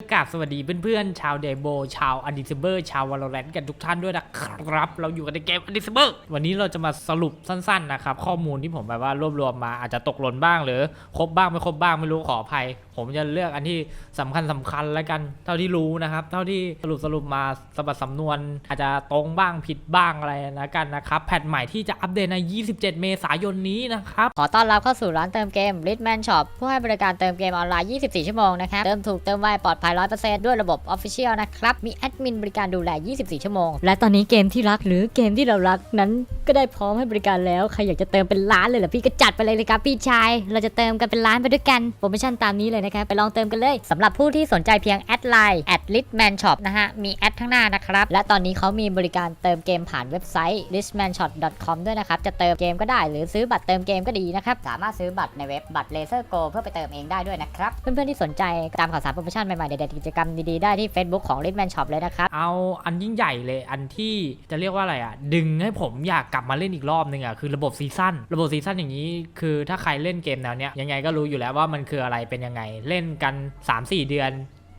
กราบสวัสดีเพื่อนๆ ชาวเดโบ ชาวอดิซเบอร์ ชาววอลเลนกันทุกท่านด้วยนะครับ เราอยู่กันในเกมอดิซเบอร์ วันนี้เราจะมาสรุปสั้นๆนะครับ ข้อมูลที่ผมแบบว่ารวบรวมมาอาจจะตกหล่นบ้างหรือ ครบบ้างไม่ครบบ้างไม่รู้ขออภัย ผมจะเลือกอันที่สำคัญสำคัญแล้วกัน เท่าที่รู้นะครับ เท่าที่สรุปสรุปมาสบัดสำนวน อาจจะตรงบ้างผิดบ้างอะไรแล้วกันนะครับ แพทใหม่ที่จะอัปเดตใน 27 เมษายนนี้นะครับ ขอต้อนรับเข้าสู่ร้านเติมเกม Ritman Shop ผู้ให้บริการเติมเกมออนไลน์ 24 ชั่วโมงนะครับ เติมถูกเติมไวปลอดภัยาย 100%ด้วยระบบ Official นะครับ มีแอดมินบริการดูแล 24 ชั่วโมง และตอนนี้เกมที่รักหรือเกมที่เรารักนั้นก็ได้พร้อมให้บริการแล้ว ใครอยากจะเติมเป็นล้านเลยเหรอพี่ก็จัดไปเลยเลยครับพี่ชาย เราจะเติมกันเป็นล้านไปด้วยกัน โปรโมชั่นตามนี้เลยนะครับ ไปลองเติมกันเลยสำหรับผู้ที่สนใจเพียงแอดไลน์ @litman shop นะฮะ มีแอดข้างหน้านะครับ และตอนนี้เขามีบริการเติมเกมผ่านเว็บไซต์ litmanshop.com ด้วยนะครับ จะเติมเกมก็ได้ หรือซื้อบัตรเติมเกมก็ดีนะครับ สามารถซื้อบัตรในเว็บบัตร Laser Go เพื่อไปเติมเองได้ด้วยนะครับ เพื่อนๆที่สนใจตามข่าวสารโปรโมชั่นใหม่ๆเด็ดกิจกรรมดีๆ ได้ที่ Facebook ของ Red Man shop เลยนะครับ เอาอันยิ่งใหญ่เลยอันที่จะเรียกว่าอะไรอะ ดึงให้ผมอยากกลับมาเล่นอีกรอบนึงอะคือระบบซีซั่นระบบซีซั่นอย่างนี้คือถ้าใครเล่นเกมแนวเนี้ยยังไงก็รู้อยู่แล้วว่ามันคืออะไรเป็นยังไงเล่นกัน 3-4 เดือน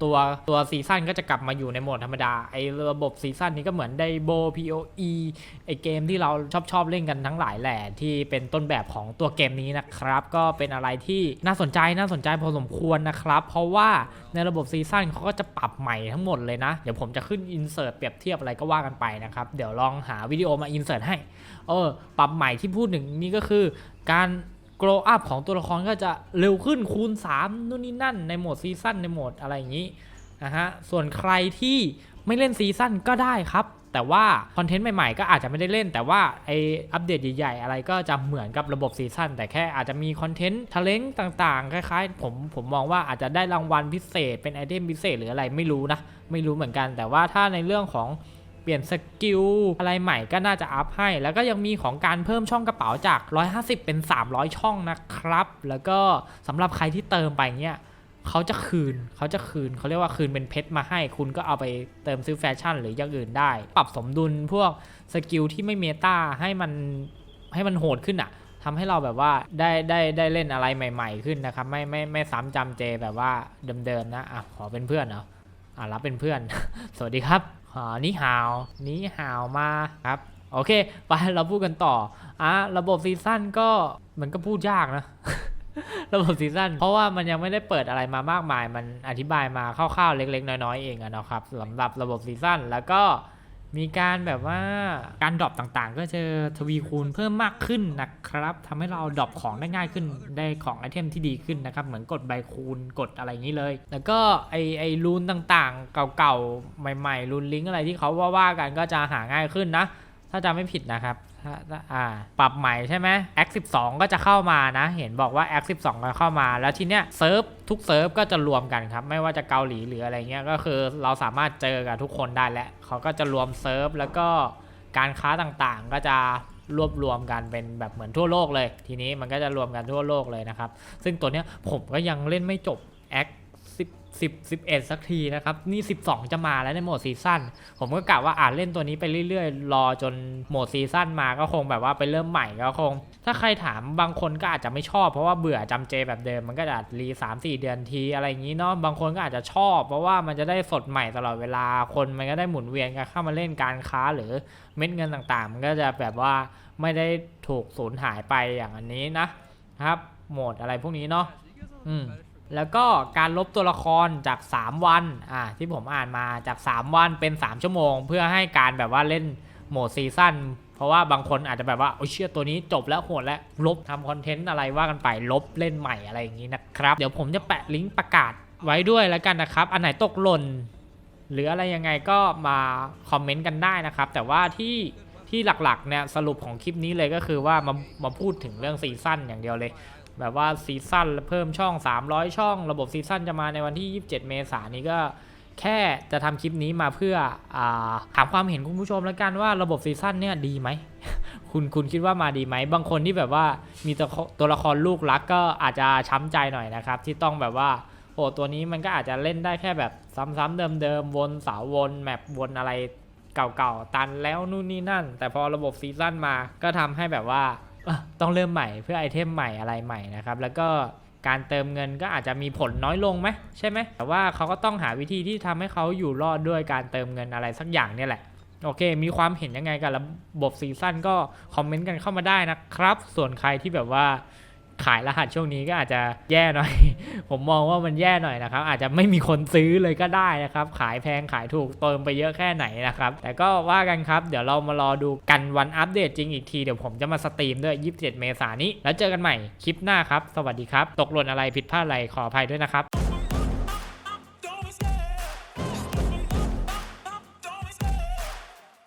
ตัวตัวซีซั่นก็จะกลับมาอยู่ในโหมดธรรมดา ไอ้ระบบซีซั่นนี้ก็เหมือนไดโบ POE ไอ้เกมที่เราชอบชอบเล่นกันทั้งหลายแหละที่เป็นต้นแบบของตัวเกมนี้นะครับ ก็เป็นอะไรที่น่าสนใจน่าสนใจพอสมควรนะครับ เพราะว่าในระบบซีซั่นเขาก็จะปรับใหม่ทั้งหมดเลยนะ เดี๋ยวผมจะขึ้นอินเสิร์ตเปรียบเทียบอะไรก็ว่ากันไปนะครับ เดี๋ยวลองหาวิดีโอมาอินเสิร์ตให้ เออ ปรับใหม่ที่พูดถึงนี่ก็คือการ grow up ของตัวละครก็จะเร็วขึ้นคูณ 3นู่นนี่นั่น ในโหมดซีซั่นในโหมดอะไรอย่างนี้นะฮะส่วนใครที่ไม่เล่นซีซั่นก็ได้ครับ แต่ว่าคอนเทนต์ใหม่ๆ ก็อาจจะไม่ได้เล่น แต่ว่าไออัปเดตใหญ่ๆ อะไรก็จะเหมือนกับระบบซีซั่นแต่แค่อาจจะมีคอนเทนต์ทะเลงต่างๆ คล้ายๆ ผมผมมองว่าอาจจะได้รางวัลพิเศษเป็นไอเทมพิเศษหรืออะไรไม่รู้นะ ไม่รู้เหมือนกัน แต่ว่าถ้าในเรื่องของ ลี่ยนสกิลอะไรใหม่ก็น่าจะอัพให้ แล้วก็ยังมีของการเพิ่มช่องกระเป๋าจาก 150 เป็น 300 ช่องนะครับ แล้วก็สำหรับใครที่เติมไปเนี่ยเขาจะคืนเขาจะคืนเขาเรียกว่าคืนเป็นเพชรมาให้ คุณก็เอาไปเติมซื้อแฟชั่นหรืออย่างอื่นได้ ปรับสมดุลพวกสกิลที่ไม่เมตาให้มันให้มันโหดขึ้นอะทำให้เราแบบว่าได้ได้ได้เล่นอะไรใหม่ ๆ ขึ้นนะครับ ไม่ไม่ไม่ซ้ำจำเจแบบว่าเดิมๆนะอะขอเป็นเพื่อนเหรออะรับเป็นเพื่อน สวัสดีครับ อ่านี่ฮาวนี่ฮาวมาครับโอเค ไปเราพูดกันต่ออะระบบซีซั่นก็มันก็พูดยากนะ ระบบซีซั่นเพราะว่ามันยังไม่ได้เปิดอะไรมามากมาย มันอธิบายมาคร่าวๆเล็ก ๆ น้อยๆเองอะนะครับสำหรับระบบซีซั่นแล้วก็ มีการแบบว่าการดรอปต่างๆ ก็จะทวีคูณเพิ่มมากขึ้นนะครับทำให้เราดรอปของได้ง่ายขึ้นได้ของไอเทมที่ดีขึ้นนะครับ เหมือนกดใบคูณกดอะไรอย่างนี้เลย แล้วก็ไอไอรูนต่างๆ เก่าๆ ใหม่ๆรูนลิงก์อะไรที่เขาว่าๆกันก็จะหาง่ายขึ้นนะ ถ้าจำไม่ผิดนะครับ อ่าปรับใหม่ใช่ไหม Act 12 ก็จะเข้ามานะ เห็นบอกว่า Act 12 ก็เข้ามา แล้วทีเนี้ยเซิร์ฟทุกเซิร์ฟก็จะรวมกันครับ ไม่ว่าจะเกาหลีหรืออะไรเงี้ย ก็คือเราสามารถเจอกับทุกคนได้แล้วเขาก็จะรวมเซิร์ฟแล้วก็การค้าต่างๆ ก็จะรวบรวมกันเป็นแบบเหมือนทั่วโลกเลย ทีนี้มันก็จะรวมกันทั่วโลกเลยนะครับ ซึ่งตัวเนี้ยผมก็ยังเล่นไม่จบ Act 10 10 11 สักทีนะครับ นี่ 12 จะมาแล้วในโหมดซีซั่นผมก็กะว่าอ่านเล่นตัวนี้ไปเรื่อยๆ รอจนโหมดซีซั่นมาก็คงแบบว่าไปเริ่มใหม่ก็คง ถ้าใครถามบางคนก็อาจจะไม่ชอบ เพราะว่าเบื่อจำเจแบบเดิมมันก็จะรี3 4เดือนทีอะไรอย่างนี้เนาะบางคนก็อาจจะชอบ เพราะว่ามันจะได้สดใหม่ตลอดเวลาคนมันก็ได้หมุนเวียนกันเข้ามาเล่นการค้าหรือเม็ดเงินต่างๆ มันก็จะแบบว่าไม่ได้ถูกสูญหายไปอย่างอันนี้นะครับโหมดอะไรพวกนี้เนาะอืม แล้วก็การลบตัวละครจาก 3 วันอ่าที่ผมอ่านมาจาก 3 วันเป็น 3 ชั่วโมง เพื่อให้การแบบว่าเล่นโหมดซีซั่นเพราะว่าบางคนอาจจะแบบว่าโอ้เชื่อตัวนี้จบแล้วโหดแล้วลบทำคอนเทนต์อะไรว่ากันไปลบเล่นใหม่อะไรอย่างนี้นะครับ เดี๋ยวผมจะแปะลิงก์ประกาศไว้ด้วยแล้วกันนะครับ อันไหนตกหล่นหรืออะไรยังไงก็มาคอมเมนต์กันได้นะครับ แต่ว่าที่ที่หลักๆเนี่ยสรุปของคลิปนี้เลยก็คือว่ามามาพูดถึงเรื่องซีซั่นอย่างเดียวเลย แบบว่าซีซั่นเพิ่มช่อง 300 ช่อง ระบบซีซั่นจะมาในวันที่ 27 เมษายนนี้ก็แค่จะทำคลิปนี้มาเพื่ออถามความเห็นคุณผู้ชมแล้วกันว่าระบบซีซั่นเนี่ยดีไหม คุณคุณคิดว่ามาดีไหม บางคนที่แบบว่ามีตัวตัวละครลูกรักก็อาจจะช้ำใจหน่อยนะครับ ที่ต้องแบบว่าโอ้ตัวนี้มันก็อาจจะเล่นได้แค่แบบซ้ำๆเดิมๆวนเสาวนแมปวนอะไรเก่าๆตันแล้วนู่นนี่นั่น แต่พอระบบซีซั่นมาก็ทำให้แบบว่า อะต้องเริ่มใหม่เพื่อไอเทมใหม่อะไรใหม่นะครับ แล้วก็การเติมเงินก็อาจจะมีผลน้อยลงไหมใช่ไหมแต่ว่าเขาก็ต้องหาวิธีที่ทำให้เขาอยู่รอดด้วยการเติมเงินอะไรสักอย่างเนี่ยแหละ โอเค มีความเห็นยังไงกับระบบซีซั่นก็คอมเมนต์กันเข้ามาได้นะครับ ส่วนใครที่แบบว่า ขายรหัสช่วงนี้ก็อาจจะแย่หน่อย ผมมองว่ามันแย่หน่อยนะครับ อาจจะไม่มีคนซื้อเลยก็ได้นะครับ ขายแพงขายถูกเติมไปเยอะแค่ไหนนะครับ แต่ก็ว่ากันครับ เดี๋ยวเรามารอดูกันวันอัปเดตจริงอีกที เดี๋ยวผมจะมาสตรีมด้วย 27 เมษายนนี้ แล้วเจอกันใหม่คลิปหน้าครับ สวัสดีครับ ตกหล่นอะไรผิดพลาดอะไรขออภัยด้วยนะครับ